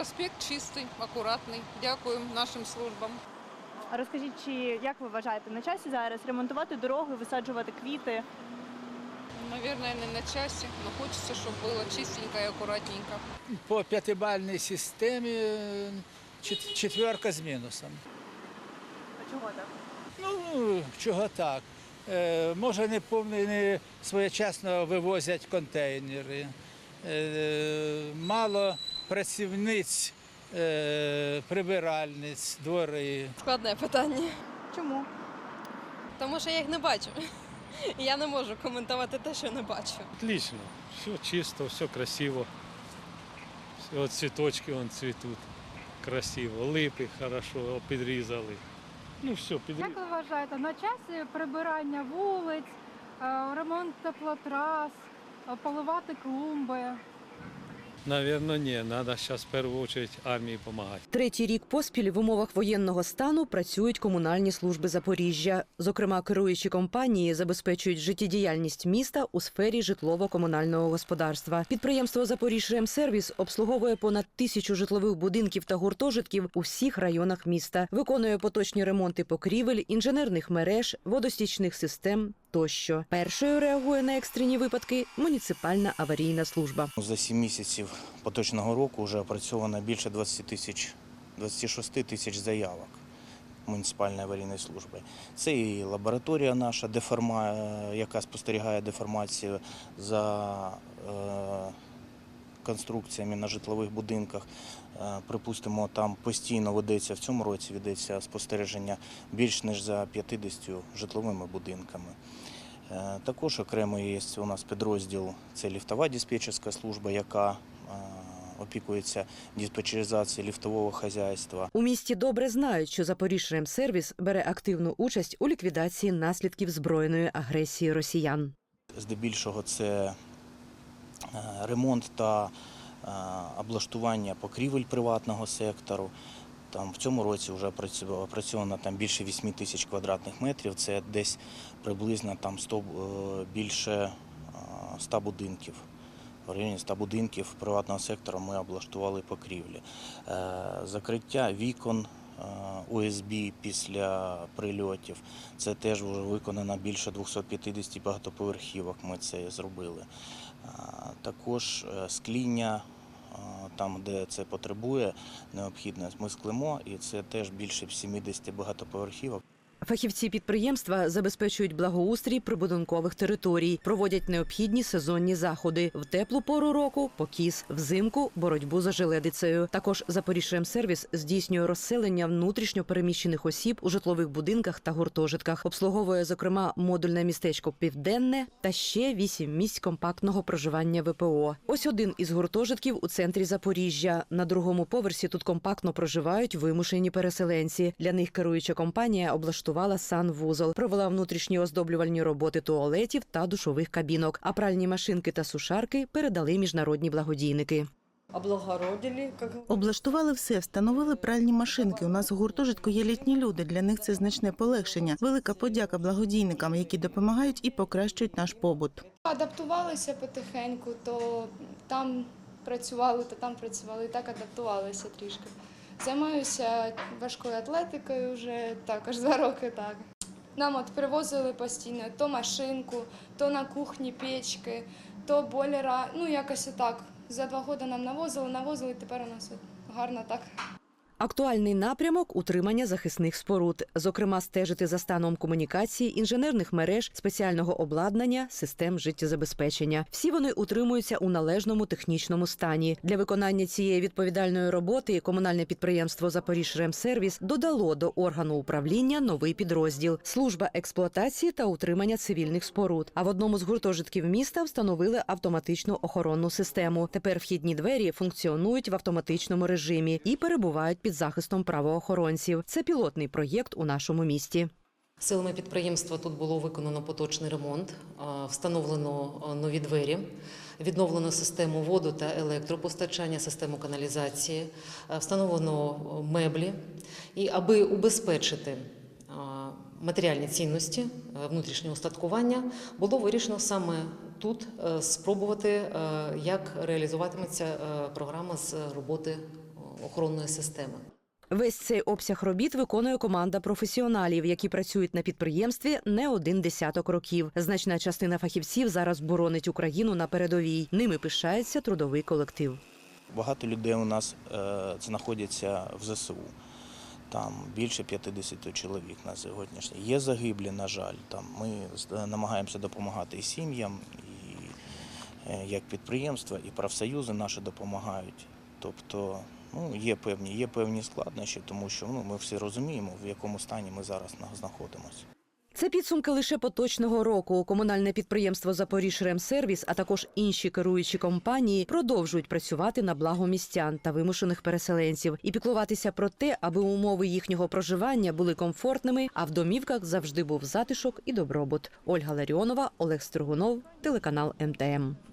Проспект чистий, акуратний. Дякуємо нашим службам. А розкажіть, чи як ви вважаєте, на часі зараз ремонтувати дороги, висаджувати квіти? Наверное, не на часі, але хочеться, щоб було чистенько і акуратненько. По п'ятибальній системі е, четверка з мінусом. А чого так? Ну, чого так? Е, може, не повний, не своєчасно вивозять контейнери. Е, мало працівниць, е, прибиральниць, двори. Складне питання, Чому? тому що я їх не бачу. Я не можу коментувати те, що не бачу. Отлично. Все чисто, все красиво. От цветочки вон цветут. Красиво. Липи хорошо підрізали. Ну все, підрізали. Як ви вважаєте, на часі прибирання вулиць, е, ремонт теплотрас, е, поливати клумби? Наверно, ні. Треба зараз в першу чергу армії допомагати. Третій рік поспіль в умовах воєнного стану працюють комунальні служби Запоріжжя. Зокрема, керуючі компанії забезпечують життєдіяльність міста у сфері житлово-комунального господарства. Підприємство «Запоріжремсервіс» обслуговує понад тисячу житлових будинків та гуртожитків у всіх районах міста. Виконує поточні ремонти покрівель, інженерних мереж, водостічних систем тощо. Першою реагує на екстрені випадки муніципальна аварійна служба. За 7 місяців поточного року вже опрацьовано більше 20 тисяч, 26 тисяч заявок муніципальної аварійної служби. Це і лабораторія наша, деформа, яка спостерігає деформацію за е, конструкціями на житлових будинках. Е, Припустимо, там постійно ведеться в цьому році ведеться спостереження більш ніж за 50 житловими будинками. Е, Також окремо є у нас підрозділ це ліфтова диспетчерська служба, яка е, опікується диспетчеризацією ліфтового хазяйства. У місті добре знають, що Запоріжремсервіс бере активну участь у ліквідації наслідків збройної агресії росіян. Здебільшого це ремонт та е, облаштування покрівель приватного сектору. Там в цьому році вже опрацьовано там більше 8 тисяч квадратних метрів. Це десь приблизно там 100, е, більше е, 100 будинків. В районі 100 будинків приватного сектору ми облаштували покрівлі. Е, Закриття вікон е, ОСБ після прильотів. Це теж вже виконано більше 250 багатоповерхівок. Ми це зробили. Також е, скління. е, Там, де це потребує необхідне, ми склимо, і це теж більше 70 багатоповерхівок. Фахівці підприємства забезпечують благоустрій прибудинкових територій, проводять необхідні сезонні заходи в теплу пору року, покіс, взимку боротьбу за желедицею. Також Запоріжремсервіс здійснює розселення внутрішньо переміщених осіб у житлових будинках та гуртожитках. Обслуговує зокрема модульне містечко Південне та ще вісім місць компактного проживання ВПО. Ось один із гуртожитків у центрі Запоріжжя. На другому поверсі тут компактно проживають вимушені переселенці. Для них керуюча компанія облаштувала санвузол, провела внутрішні оздоблювальні роботи туалетів та душових кабінок. А пральні машинки та сушарки передали міжнародні благодійники. Облаштували все, встановили пральні машинки. У нас у гуртожитку є літні люди. Для них це значне полегшення. Велика подяка благодійникам, які допомагають і покращують наш побут. Адаптувалися потихеньку, то там працювали, то там працювали, і так адаптувалися трішки. Займаюся важкою атлетикою вже також два роки так. Нам от привозили постійно то машинку, то на кухні печки, то бойлера. Ну якось отак. За два роки нам навозили, навозили, тепер у нас от гарно так. Актуальний напрямок утримання захисних споруд, зокрема, стежити за станом комунікації, інженерних мереж, спеціального обладнання, систем життєзабезпечення. Всі вони утримуються у належному технічному стані. Для виконання цієї відповідальної роботи комунальне підприємство Запоріжремсервіс додало до органу управління новий підрозділ служба експлуатації та утримання цивільних споруд. А в одному з гуртожитків міста встановили автоматичну охоронну систему. Тепер вхідні двері функціонують в автоматичному режимі і перебувають під захистом правоохоронців. Це пілотний проєкт у нашому місті. Силами підприємства тут було виконано поточний ремонт, встановлено нові двері, відновлено систему воду та електропостачання, систему каналізації, встановлено меблі. І аби убезпечити матеріальні цінності, е, внутрішнє устаткування, було вирішено саме тут е, спробувати, е, як реалізуватиметься е, програма з роботи охоронної системи. Весь цей обсяг робіт виконує команда професіоналів, які працюють на підприємстві не один десяток років. Значна частина фахівців зараз боронить Україну на передовій. Ними пишається трудовий колектив. Багато людей у нас е, знаходяться в ЗСУ. Там більше 50 чоловік на сьогоднішній. Є загиблі, на жаль. Там ми намагаємося допомагати і сім'ям, і е, як підприємства, і профсоюзи наші допомагають. Тобто, ну, є певні, є певні складнощі, тому що ну, ми всі розуміємо, в якому стані ми зараз на- знаходимося. Це підсумки лише поточного року. Комунальне підприємство «Запоріжремсервіс», а також інші керуючі компанії продовжують працювати на благо містян та вимушених переселенців і піклуватися про те, аби умови їхнього проживання були комфортними, а в домівках завжди був затишок і добробут. Ольга Ларіонова, Олег Стригунов, телеканал МТМ.